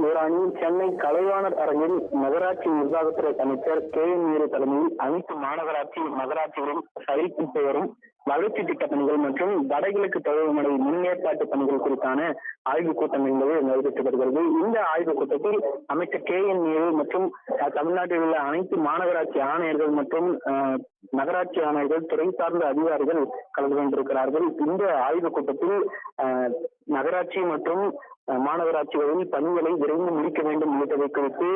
யுவராணி சென்னை கலைவாணர் அரங்கில் நகராட்சி நிர்வாகத்துறை அமைச்சர் கே என் நேரு தலைமையில் அனைத்து மாநகராட்சி நகராட்சிகளும் சரிப்பு பெயரும் வளர்ச்சி திட்ட பணிகள் மற்றும் வடகிழக்கு பருவமழை முன்னேற்பாட்டு பணிகள் குறித்தான ஆய்வுக் கூட்டம் என்பது நடைபெற்று வருகிறது. இந்த ஆய்வுக் கூட்டத்தில் அமைச்சர் கே என் நேரு மற்றும் அஹ், தமிழ்நாட்டில் உள்ள அனைத்து மாநகராட்சி ஆணையர்கள் மற்றும் நகராட்சி ஆணையர்கள் துறை சார்ந்த அதிகாரிகள் கலந்து கொண்டிருக்கிறார்கள். இந்த ஆய்வுக் கூட்டத்தில் நகராட்சி மற்றும் மாநகராட்சிகளில் பணிகளை விரைந்து முடிக்க வேண்டும் உள்ளிட்டவை குறித்து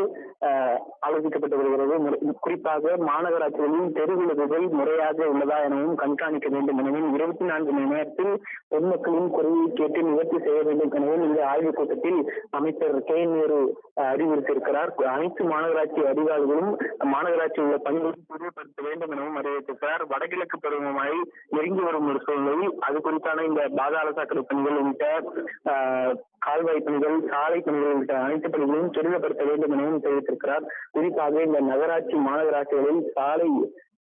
ஆலோசிக்கப்பட்டு வருகிறது. குறிப்பாக மாநகராட்சிகளில் தெரு விளக்குகள் முறையாக உள்ளதா எனவும் கண்காணிக்க வேண்டும் எனவும் இருபத்தி நான்கு மணி நேரத்தில் பொதுமக்களின் குறையை கேட்டு நிவர்த்தி செய்ய வேண்டும் எனவும் இந்த ஆய்வுக் கூட்டத்தில் அமைச்சர் கே. நேரு அறிவுறுத்தியிருக்கிறார். அனைத்து மாநகராட்சி அதிகாரிகளும் மாநகராட்சி உள்ள பணிகளை துரிதப்படுத்த வேண்டும் எனவும் அறிவித்திருக்கிறார் வடகிழக்கு பருவமழை நெருங்கி வரும் ஒரு சூழ்நிலையில் அது குறித்தான இந்த பாதாள சாக்கடை பணிகள் உள்ளிட்ட கால் கால்வாய் பணிகள் சாலை பணிகள் உள்ளிட்ட அனைத்து பணிகளையும் துரிதப்படுத்த வேண்டும் எனவும் தெரிவித்திருக்கிறார். குறிப்பாக இந்த நகராட்சி மாநகராட்சிகளில் சாலை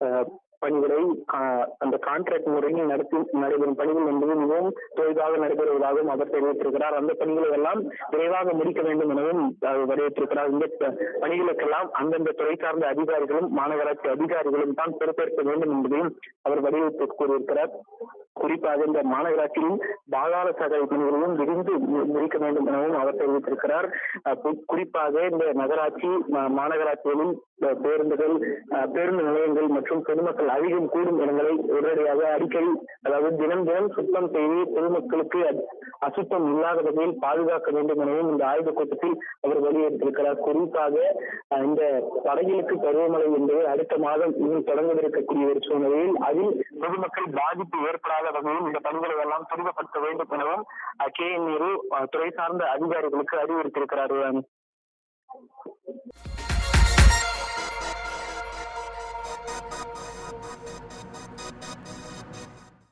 அஹ், பணிகளை அந்த கான்ட்ராக்ட் முறையில் நடத்தி நடைபெறும் பணிகள் என்பது மிகவும் தொய்வாக நடைபெறுவதாகவும் அவர் தெரிவித்திருக்கிறார். அந்த பணிகளை எல்லாம் விரைவாக முடிக்க வேண்டும் எனவும் அவர் வலியுறுத்தியிருக்கிறார். இந்த பணிகளுக்கெல்லாம் அந்தந்த துறை சார்ந்த அதிகாரிகளும் மாநகராட்சி அதிகாரிகளும் தான் பொறுப்பேற்க வேண்டும் என்பதையும் அவர் வலியுறுத்தி கூறியிருக்கிறார். குறிப்பாக இந்த மாநகராட்சியின் பாதாள சாக்கடை பணிகளையும் விரிந்து முடிக்க வேண்டும் எனவும் அவர் தெரிவித்திருக்கிறார். குறிப்பாக இந்த நகராட்சி மாநகராட்சிகளில் பேருந்துகள் பேருந்து நிலையங்கள் மற்றும் பொதுமக்கள் அதிகம் கூடும் இடங்களை உடனடியாக அடிக்கடி அதாவது தினம் தினம் சுத்தம் செய்து பொதுமக்களுக்கு அசுத்தம் இல்லாத வகையில் பாதுகாக்க வேண்டும் எனவும் இந்த ஆய்வுக் கூட்டத்தில் அவர் வலியுறுத்தியிருக்கிறார். குறிப்பாக இந்த வடகிழக்கு பருவமழை என்பது அடுத்த மாதம் இன்னும் தொடங்கவிருக்கக்கூடிய ஒரு சூழ்நிலையில் அதில் பொதுமக்கள் பாதிப்பு ஏற்படாத வகையில் இந்த பணிகளை எல்லாம் துரிதப்படுத்த வேண்டும் எனவும் கே. என். நேரு துறை சார்ந்த அதிகாரிகளுக்கு அறிவுறுத்தியிருக்கிறார்.